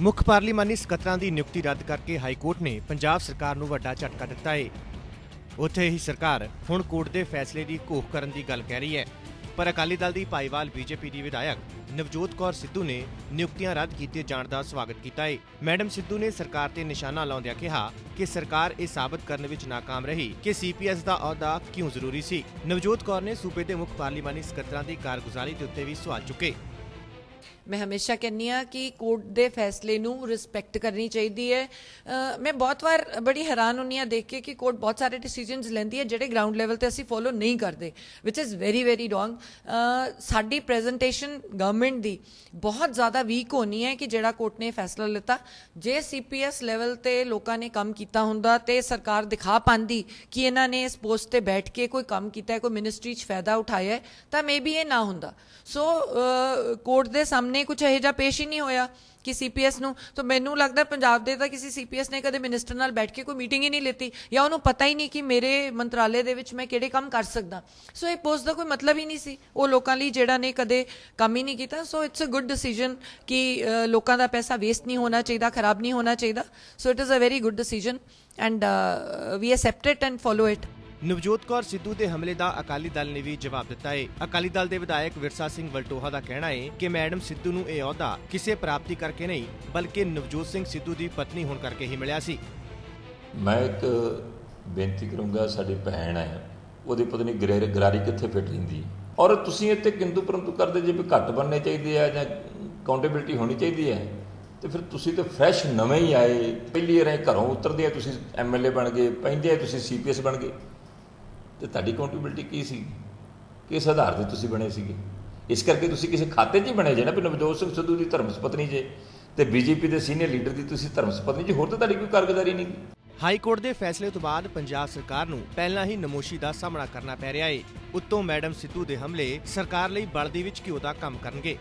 ਮੁੱਖ ਪਾਰਲੀਮਾਨੀ ਸਕੱਤਰਾਂ ਦੀ ਨਿਯੁਕਤੀ ਰੱਦ ਕਰਕੇ ਹਾਈ ਕੋਰਟ ਨੇ ਪੰਜਾਬ ਸਰਕਾਰ ਨੂੰ ਵੱਡਾ ਝਟਕਾ ਦਿੱਤਾ ਏ। ਉੱਥੇ ਹੀ ਸਰਕਾਰ ਹੁਣ ਕੋਰਟ ਦੇ ਫੈਸਲੇ ਦੀ ਘੋਖ ਕਰਨ ਦੀ ਗੱਲ ਕਹਿ ਰਹੀ ਹੈ। ਪਰ ਅਕਾਲੀ ਦਲ ਦੀ ਭਾਈਵਾਲ ਬੀਜੇਪੀ ਦੀ ਵਿਧਾਇਕ ਨਵਜੋਤ ਕੌਰ ਸਿੱਧੂ ਨੇ ਨਿਯੁਕਤੀਆਂ ਰੱਦ ਕੀਤੇ ਜਾਣ ਦਾ ਸਵਾਗਤ ਕੀਤਾ ਏ। ਮੈਡਮ ਸਿੱਧੂ ਨੇ ਸਰਕਾਰ ਤੇ ਨਿਸ਼ਾਨਾ ਲਾਉਂਦਿਆਂ ਕਿਹਾ ਕਿ ਸਰਕਾਰ ਇਹ ਸਾਬਤ ਕਰਨ ਵਿੱਚ ਨਾਕਾਮ ਰਹੀ ਕਿ ਸੀਪੀਐਸ ਦਾ ਅਹੁਦਾ ਕਿਉਂ ਜ਼ਰੂਰੀ ਸੀ। ਨਵਜੋਤ ਕੌਰ ਨੇ ਸੂਬੇ ਦੇ ਮੁੱਖ ਪਾਰਲੀਮਾਨੀ ਸਕੱਤਰਾਂ ਦੀ ਕਾਰਗੁਜ਼ਾਰੀ ਦੇ ਉੱਤੇ ਵੀ ਸਵਾਲ ਚੁੱਕੇ। ਮੈਂ ਹਮੇਸ਼ਾ ਕਹਿੰਨੀ ਆ ਕਿ ਕੋਰਟ ਦੇ ਫੈਸਲੇ ਨੂੰ ਰਿਸਪੈਕਟ ਕਰਨੀ ਚਾਹੀਦੀ ਹੈ। ਮੈਂ ਬਹੁਤ ਵਾਰ ਬੜੀ ਹੈਰਾਨ ਹੁੰਨੀ ਆ ਦੇਖ ਕੇ ਕਿ ਕੋਰਟ ਬਹੁਤ ਸਾਰੇ ਡਿਸੀਜਨਸ ਲੈਂਦੀ ਹੈ ਜਿਹੜੇ ਗਰਾਊਂਡ ਲੈਵਲ ਤੇ ਅਸੀਂ ਫੋਲੋ ਨਹੀਂ ਕਰਦੇ which is very very wrong ਸਾਡੀ ਪ੍ਰੈਜੈਂਟੇਸ਼ਨ ਗਵਰਨਮੈਂਟ ਦੀ ਬਹੁਤ ਜ਼ਿਆਦਾ ਵੀਕ ਹੋਣੀ ਹੈ ਕਿ ਜਿਹੜਾ ਕੋਰਟ ਨੇ ਫੈਸਲਾ ਲਿੱਤਾ। ਜੇ ਸੀਪੀਐਸ ਲੈਵਲ ਤੇ ਲੋਕਾਂ ਨੇ ਕੰਮ ਕੀਤਾ ਹੁੰਦਾ ਤੇ ਸਰਕਾਰ ਦਿਖਾ ਪਾਉਂਦੀ ਕਿ ਇਹਨਾਂ ਨੇ ਇਸ ਪੋਸਟ ਤੇ ਬੈਠ ਕੇ ਕੋਈ ਕੰਮ ਕੀਤਾ ਹੈ, ਕੋਈ ਮਿਨਿਸਟਰੀ 'ਚ ਫਾਇਦਾ ਉਠਾਇਆ ਹੈ, ਤਾਂ ਮੇਬੀ ਇਹ ਨਾ ਹੁੰਦਾ। ਸੋ ਕੋਰਟ ਦੇ ਸਾਹਮਣੇ ਕੁਝ ਇਹੋ ਜਿਹਾ ਪੇਸ਼ ਹੀ ਨਹੀਂ ਹੋਇਆ ਕਿ ਸੀਪੀਐਸ ਨੂੰ। ਤਾਂ ਮੈਨੂੰ ਲੱਗਦਾ ਪੰਜਾਬ ਦੇ ਤਾਂ ਕਿਸੇ ਸੀਪੀਐਸ ਨੇ ਕਦੇ ਮਿਨਿਸਟਰ ਨਾਲ ਬੈਠ ਕੇ ਕੋਈ ਮੀਟਿੰਗ ਹੀ ਨਹੀਂ ਲਿੱਤੀ ਜਾਂ ਉਹਨੂੰ ਪਤਾ ਹੀ ਨਹੀਂ ਕਿ ਮੇਰੇ ਮੰਤਰਾਲੇ ਦੇ ਵਿੱਚ ਮੈਂ ਕਿਹੜੇ ਕੰਮ ਕਰ ਸਕਦਾ। ਸੋ ਇਹ ਪੋਸਟ ਦਾ ਕੋਈ ਮਤਲਬ ਹੀ ਨਹੀਂ ਸੀ। ਉਹ ਲੋਕਾਂ ਲਈ ਜਿਹੜਾ ਨੇ ਕਦੇ ਕੰਮ ਹੀ ਨਹੀਂ ਕੀਤਾ। So it's a good decision ਕਿ ਲੋਕਾਂ ਦਾ ਪੈਸਾ ਵੇਸਟ ਨਹੀਂ ਹੋਣਾ ਚਾਹੀਦਾ, ਖਰਾਬ ਨਹੀਂ ਹੋਣਾ ਚਾਹੀਦਾ। So it is a very good decision and we accept it and follow it Navjot Kaur Sidhu ਦੇ ਹਮਲੇ ਦਾ ਅਕਾਲੀ ਦਲ ਨੇ ਵੀ ਜਵਾਬ ਦਿੱਤਾ ਹੈ ਅਕਾਲੀ ਦਲ ਦੇ ਵਿਧਾਇਕ ਵਿਰਸਾ ਸਿੰਘ ਵਲਟੋਹਾ ਦਾ ਕਹਿਣਾ ਹੈ ਕਿ ਮੈਡਮ ਸਿੱਧੂ ਨੂੰ ਇਹ ਅਹੁਦਾ ਕਿਸੇ ਪ੍ਰਾਪਤੀ ਕਰਕੇ ਨਹੀਂ, ਬਲਕਿ ਨਵਜੋਤ ਸਿੰਘ ਸਿੱਧੂ ਦੀ ਪਤਨੀ ਹੋਣ ਕਰਕੇ ਹੀ ਮਿਲਿਆ ਸੀ। ਮੈਂ ਇੱਕ ਬੇਨਤੀ ਕਰੂੰਗਾ, ਸਾਡੀ ਭੈਣ ਹੈ, ਉਹਦੀ ਪਤਨੀ ਗਰਾਰੀ ਕਿੱਥੇ ਫਿੱਟ ਰਹਿੰਦੀ ਹੈ? ਔਰ ਤੁਸੀਂ ਇੱਥੇ ਕਿੰਦੂ ਪਰੰਤੂ ਕਰਦੇ ਜੇ ਵੀ ਘੱਟ ਬਣਨੇ ਚਾਹੀਦੇ ਆ ਜਾਂ ਅਕਾਊਂਟੇਬਿਲਟੀ ਹੋਣੀ ਚਾਹੀਦੀ ਹੈ? ਤੇ ਫਿਰ ਤੁਸੀਂ ਤਾਂ ਫਰੈਸ਼ ਨਵੇਂ ਹੀ ਆਏ, ਪਹਿਲੀ ਵਾਰ ਘਰੋਂ ਉਤਰਦੇ ਆ, ਤੁਸੀਂ ਐਮਐਲਏ ਬਣ ਗਏ, ਪੈਂਦੇ ਆ, ਤੁਸੀਂ ਸੀਪੀਐਸ ਬਣ ਗਏ। ਤੇ ਤੁਹਾਡੀ ਅਕਾਊਂਟੇਬਿਲਟੀ ਕੀ ਸੀ? ਕਿਸ ਆਧਾਰ ਤੇ ਤੁਸੀਂ ਬਣੇ ਸੀਗੇ? ਇਸ ਕਰਕੇ ਤੁਸੀਂ ਕਿਸੇ ਖਾਤੇ 'ਚ ਹੀ ਬਣੇ ਜੇ ਨਾ, ਵੀ ਨਵਜੋਤ ਸਿੰਘ ਸਿੱਧੂ ਦੀ ਧਰਮ ਸੁਪਤਨੀ ਜੇ ਤੇ ਬੀਜੇਪੀ ਦੇ ਸੀਨੀਅਰ ਲੀਡਰ ਦੀ ਤੁਸੀਂ ਧਰਮ ਸੁਪਤਨੀ ਜੇ, ਹੋਰ ਤਾਂ ਤੁਹਾਡੀ ਕੋਈ ਕਾਰਗੁਜ਼ਾਰੀ ਨਹੀਂ। ਹਾਈ ਕੋਰਟ ਦੇ ਫੈਸਲੇ ਤੋਂ ਬਾਅਦ ਪੰਜਾਬ ਸਰਕਾਰ ਨੂੰ ਪਹਿਲਾਂ ਹੀ ਨਮੋਸ਼ੀ ਦਾ ਸਾਹਮਣਾ ਕਰਨਾ ਪੈ ਰਿਹਾ ਏ। ਉੱਤੋਂ ਮੈਡਮ ਸਿੱਧੂ ਦੇ ਹਮਲੇ ਸਰਕਾਰ ਲਈ ਬਲਦੀ ਵਿੱਚ ਘਿਓ ਦਾ ਕੰਮ ਕਰਨਗੇ।